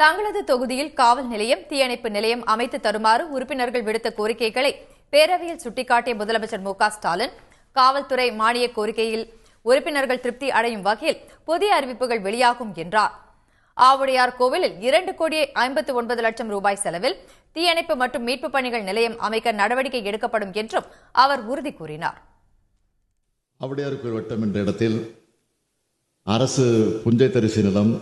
தங்களது தொகுதியில் காவல் நிலையம் தீயணைப்பு நிலையம் அமைத்து தருமாறு உறுப்பினர்கள் விடுத்த கோரிக்கைகளை பேரவையில் சுட்டிக்காட்டிய முதலமைச்சர் மு ஸ்டாலின் காவல்துறை மானிய கோரிக்கையில் உறுப்பினர்கள் திருப்தி அடையும் வகையில் புதிய அறிவிப்புகள் வெளியாகும் என்றார். ஆவுடையார் கோவிலில் இரண்டு கோடியே ஐம்பத்து ஒன்பது லட்சம் ரூபாய் செலவில் தீயணைப்பு மற்றும் மீட்பு பணிகள் நிலையம் அமைக்க நடவடிக்கை எடுக்கப்படும் என்றும் அவர் உறுதி கூறினார். ஆவுடையார் கோவில் வட்டம் என்ற இடத்தில் அரசு புஞ்சை தரிசு நிலம்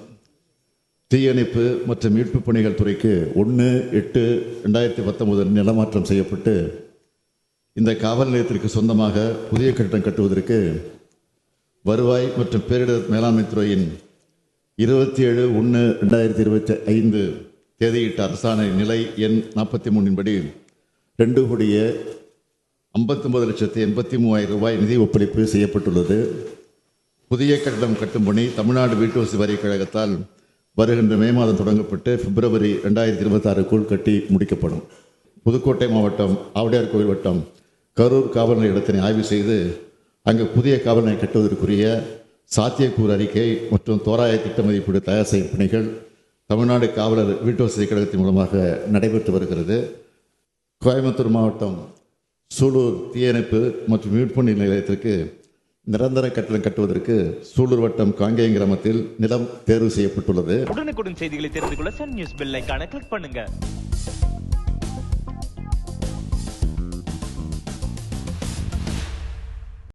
தீயணைப்பு மற்றும் மீட்பு பணிகள் துறைக்கு ஒன்று எட்டு ரெண்டாயிரத்தி பத்தொன்பதில் நிலமாற்றம் செய்யப்பட்டு இந்த காவல் நிலையத்திற்கு சொந்தமாக புதிய கட்டிடம் கட்டுவதற்கு வருவாய் மற்றும் பேரிடர் மேலாண்மை துறையின் இருபத்தி ஏழு ஒன்று ரெண்டாயிரத்தி இருபத்தி ஐந்து தேதியிட்ட அரசாணை நிலை எண் நாற்பத்தி மூணின்படி ரெண்டு கோடிய ஐம்பத்தொம்பது லட்சத்தி எண்பத்தி மூவாயிரம் ரூபாய் நிதி ஒப்படைப்பு செய்யப்பட்டுள்ளது. புதிய கட்டிடம் கட்டும் பணி தமிழ்நாடு வீட்டு வசதி வரி கழகத்தால் வருகின்ற மே மாதம் தொடங்கப்பட்டு பிப்ரவரி ரெண்டாயிரத்தி இருபத்தாறுக்குள் கட்டி முடிக்கப்படும். புதுக்கோட்டை மாவட்டம் ஆவடியார் கோவில் வட்டம் கரூர் காவல் நிலைய இடத்தினை ஆய்வு செய்து அங்கு புதிய காவல் நிலையம் கட்டுவதற்குரிய சாத்தியக்கூறு அறிக்கை மற்றும் தோராய திட்ட மதிப்பீடு தயார் செய்யும் பணிகள் தமிழ்நாடு காவலர் வீட்டு வசதி கழகத்தின் மூலமாக நடைபெற்று வருகிறது. கோயம்புத்தூர் மாவட்டம் சூலூர் தீயணைப்பு மற்றும் மீட்பு நிலையத்திற்கு நிரந்தர கட்டடம் கட்டுவதற்கு சூலூர் வட்டம் காங்கேயம் கிராமத்தில் நிலம் தேர்வு செய்யப்பட்டுள்ளது. உடனுக்குடன் செய்திகளை தெரிந்து கொள்ள சன் நியூஸ் பெல் ஐக்கான கிளிக் பண்ணுங்க.